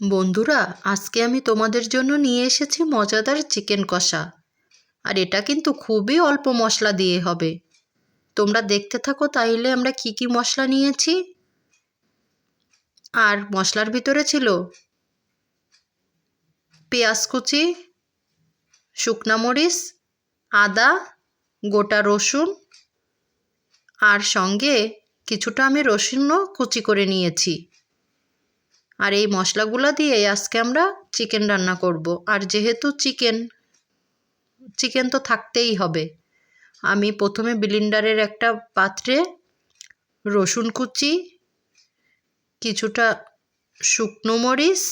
বন্ধুরা, আজকে আমি তোমাদের জন্য নিয়ে এসেছি মজাদার চিকেন কষা। আর এটা কিন্তু খুবই অল্প মশলা দিয়ে হবে। তোমরা দেখতে থাকো তাইলে আমরা কি কি মশলা নিয়েছি। আর মশলার ভিতরে ছিল পেঁয়াজ কুচি, শুকনা মরিচ, আদা, গোটা রসুন, আর সঙ্গে কিছুটা আমি রসুনও কুচি করে নিয়েছি। আর এই মশলাগুলো দিয়ে আজকে আমরা চিকেন রান্না করব। আর যেহেতু চিকেন চিকেন তো থাকতেই হবে। আমি প্রথমে বিলিন্ডারের একটা পাত্রে রসুন কুচি, কিছুটা শুকনো মরিচ,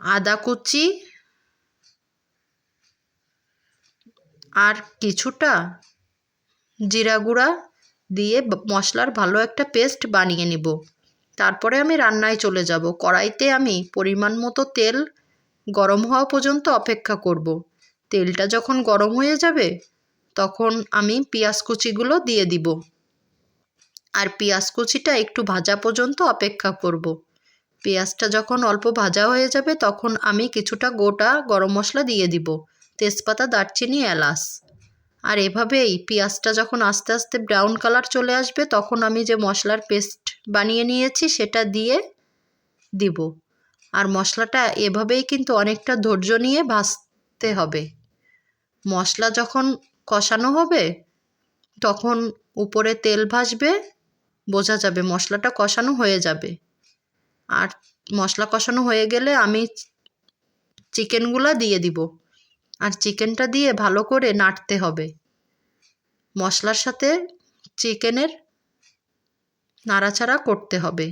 আদা কুচি আর কিছুটা জিরা গুঁড়া দিয়ে মশলার ভালো একটা পেস্ট বানিয়ে নেব। তারপরে আমি রান্নায় চলে যাব। কড়াইতে আমি পরিমাণ মতো তেল গরম হওয়া পর্যন্ত অপেক্ষা করব। তেলটা যখন গরম হয়ে যাবে, তখন আমি পেঁয়াজ কুচিগুলো দিয়ে দিব। আর পেঁয়াজ কুচিটা একটু ভাজা পর্যন্ত অপেক্ষা করব। পেঁয়াজটা যখন অল্প ভাজা হয়ে যাবে, তখন আমি কিছুটা গোটা গরম মশলা দিয়ে দিব। তেজপাতা, দারচিনি, এলাচ। আর এভাবেই পেঁয়াজটা যখন আস্তে আস্তে ব্রাউন কালার চলে আসবে, তখন আমি যে মশলার পেস্ট বানিয়ে নিয়েছি সেটা দিয়ে দিব। আর মশলাটা এভাবেই কিন্তু অনেকটা ধৈর্য নিয়ে ভাজতে হবে। মশলা যখন কষানো হবে, তখন উপরে তেল ভাসবে বোঝা যাবে মশলাটা কষানো হয়ে যাবে। আর মশলা কষানো হয়ে গেলে আমি চিকেনগুলো দিয়ে দিব। আর চিকেনটা দিয়ে ভালো করে নাড়তে হবে। মশলার সাথে চিকেনের নাড়াচাড়া করতে হবে।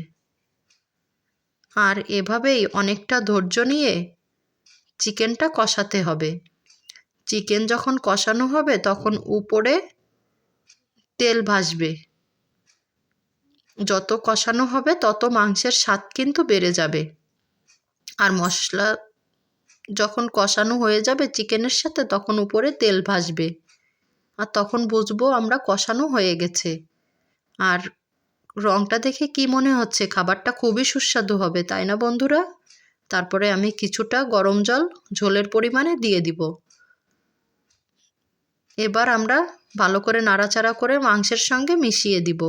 আর এভাবেই অনেকটা ধৈর্য নিয়ে চিকেনটা কষাতে হবে। চিকেন যখন কষানো হবে তখন উপরে তেল ভাসবে যত কষানো হবে তত মাংসের স্বাদ কিন্তু বেড়ে যাবে। আর মশলা যখন কষানো হয়ে যাবে চিকেনের সাথে তখন উপরে তেল ভাসবে আর তখন বুঝব আমরা কষানো হয়ে গেছে। আর রঙটা দেখে কি মনে হচ্ছে? খাবারটা খুবই সুস্বাদু হবে, তাই না বন্ধুরা? তারপরে আমি কিছুটা গরম জল ঝোলের পরিমাণে দিয়ে দিব। এবার আমরা ভালো করে নাড়াচাড়া করে মাংসের সঙ্গে মিশিয়ে দিব।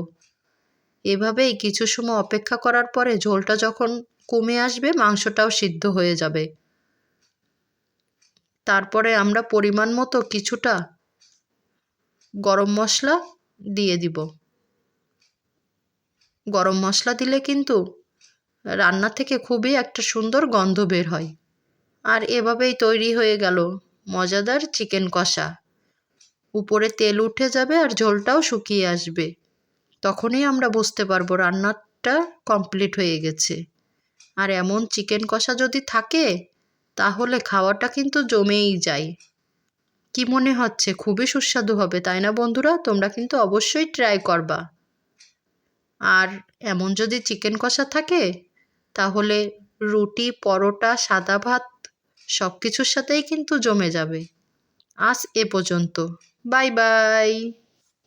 এভাবেই কিছু সময় অপেক্ষা করার পরে ঝোলটা যখন কমে আসবে, মাংসটাও সিদ্ধ হয়ে যাবে। তারপরে আমরা পরিমাণ মতো কিছুটা গরম মশলা দিয়ে দিব। গরম মশলা দিলে কিন্তু রান্না থেকে খুবই একটা সুন্দর গন্ধ বের হয়। আর এভাবেই তৈরি হয়ে গেল মজাদার চিকেন কষা। উপরে তেল উঠে যাবে আর ঝোলটাও শুকিয়ে আসবে। তখনই আমরা বুঝতে পারব রান্নাটা কমপ্লিট হয়ে গেছে। আর এমন চিকেন কষা যদি থাকে তাহলে খাওয়াটা কিন্তু জমেই যায়। কি মনে হচ্ছে? খুবই সুস্বাদু হবে, তাই না বন্ধুরা? তোমরা কিন্তু অবশ্যই ট্রাই করবা। আর এমন যদি চিকেন কষা থাকে, তাহলে রুটি, পরোটা, সাদা ভাত সব কিছুর সাথেই কিন্তু জমে যাবে। আজ এ পর্যন্ত। Bye bye!